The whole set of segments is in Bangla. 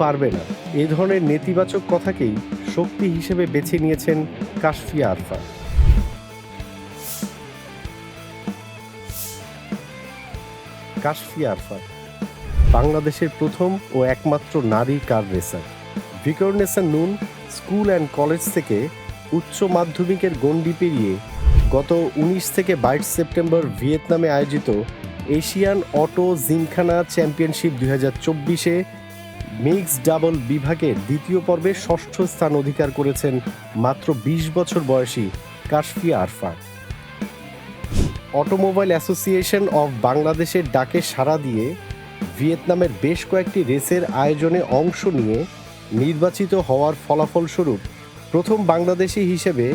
পারবে না। এ ধরনের নেতিবাচক কথাকেই শক্তি হিসেবে বেছে নিয়েছেন কাশফিয়া আরফা। কাশফিয়া আরফা, বাংলাদেশের প্রথম ও একমাত্র নারী কার রেসার। ভিকরনেসা নুন স্কুল অ্যান্ড কলেজ থেকে উচ্চ মাধ্যমিকের গণ্ডি পেরিয়ে গত উনিশ থেকে বাইশ সেপ্টেম্বর ভিয়েতনামে আয়োজিত এশিয়ান অটো জিমখানা চ্যাম্পিয়নশিপ দুই হাজার চব্বিশে মিক্স ডাবল বিভাগের দ্বিতীয় পর্বে ষষ্ঠ স্থান অধিকার করেছেন মাত্র বিশ বছর বয়সী Kashfia Arfa automobile association of বাংলাদেশের ডাকে সাড়া দিয়ে ভিয়েতনামের বেশ কয়েকটি রেসের আয়োজনে অংশ নিয়ে নির্বাচিত হওয়ার ফলাফলস্বরূপ প্রথম বাংলাদেশি হিসেবে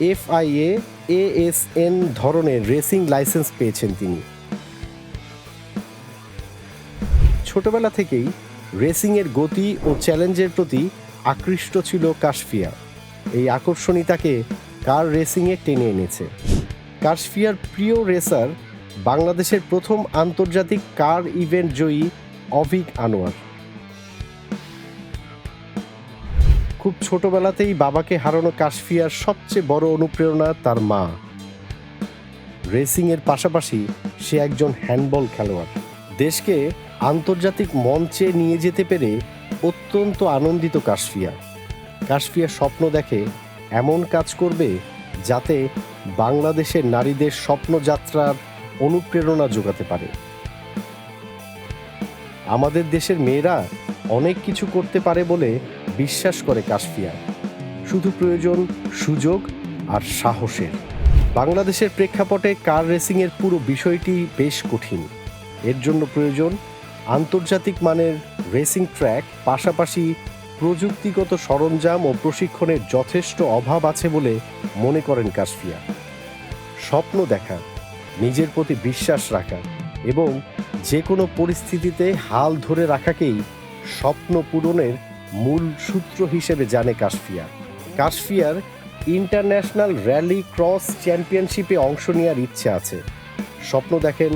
এফআইএ এএসএন ধরনের রেসিং লাইসেন্স পেয়েছেন তিনি। ছোটবেলা থেকেই রেসিংয়ের গতি ও চ্যালেঞ্জের প্রতি আকৃষ্ট ছিল কাশফিয়া। এই আকর্ষণই তাকে কার রেসিংয়ে টেনে এনেছে। কাশফিয়ার প্রিয় রেসার বাংলাদেশের প্রথম আন্তর্জাতিক কার ইভেন্ট জয়ী অভিক আনোয়ার। খুব ছোটবেলাতেই বাবাকে হারানো কাশফিয়ার সবচেয়ে বড় অনুপ্রেরণা তার মা। রেসিংয়ের পাশাপাশি সে একজন হ্যান্ডবল খেলোয়াড়। দেশকে আন্তর্জাতিক মঞ্চে নিয়ে যেতে পেরে অত্যন্ত আনন্দিত কাশফিয়া। কাশফিয়া স্বপ্ন দেখে এমন কাজ করবে যাতে বাংলাদেশের নারীদের স্বপ্নযাত্রার অনুপ্রেরণা যোগাতে পারে। আমাদের দেশের মেয়েরা অনেক কিছু করতে পারে বলে বিশ্বাস করে কাশফিয়া। শুধু প্রয়োজন সুযোগ আর সাহসের। বাংলাদেশের প্রেক্ষাপটে কার রেসিংয়ের পুরো বিষয়টি বেশ কঠিন। এর জন্য প্রয়োজন আন্তর্জাতিক মানের রেসিং ট্র্যাক, পাশাপাশি প্রযুক্তিগত সরঞ্জাম ও প্রশিক্ষণের যথেষ্ট অভাব আছে বলে মনে করেন কাশফিয়া। স্বপ্ন দেখা নিজের প্রতি বিশ্বাস রাখা এবং যে কোনো পরিস্থিতিতে হাল ধরে রাখাকেই স্বপ্ন পূরণের মূল সূত্র হিসেবে জানে কাশফিয়া। কাশফিয়ার ইন্টারন্যাশনাল র্যালি ক্রস চ্যাম্পিয়নশিপে অংশ নেওয়ার ইচ্ছে আছে। স্বপ্ন দেখেন,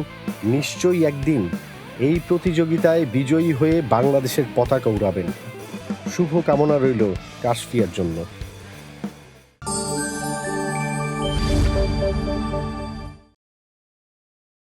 নিশ্চয়ই একদিন এই প্রতিযোগিতায় বিজয়ী হয়ে বাংলাদেশের পতাকা উড়াবেন। শুভ কামনা রইল কাশফিয়ার জন্য।